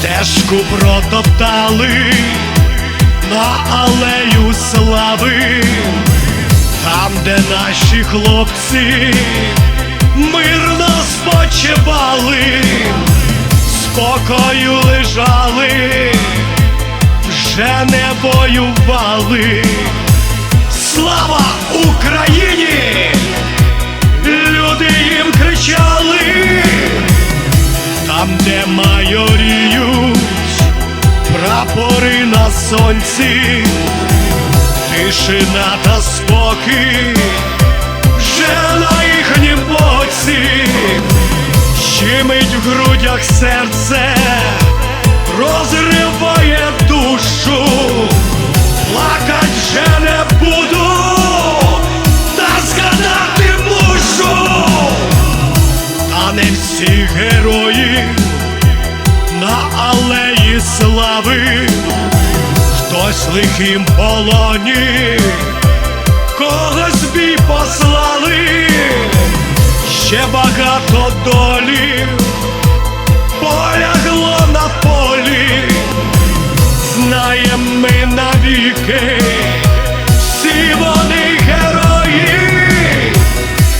стежку протоптали на алею слави, там, де наші хлопці мирно спочивали, спокою лежали, вже не воювали. Слава Україні! Майоріють прапори на сонці, тишина та спокій, вже на їхнім боці, щемить в грудях серце, розриває душу, плакать вже не буду, всі герої слави, хтось лихим полоні, когось бій послали, ще багато долі полягло на полі, знаєм ми навіки.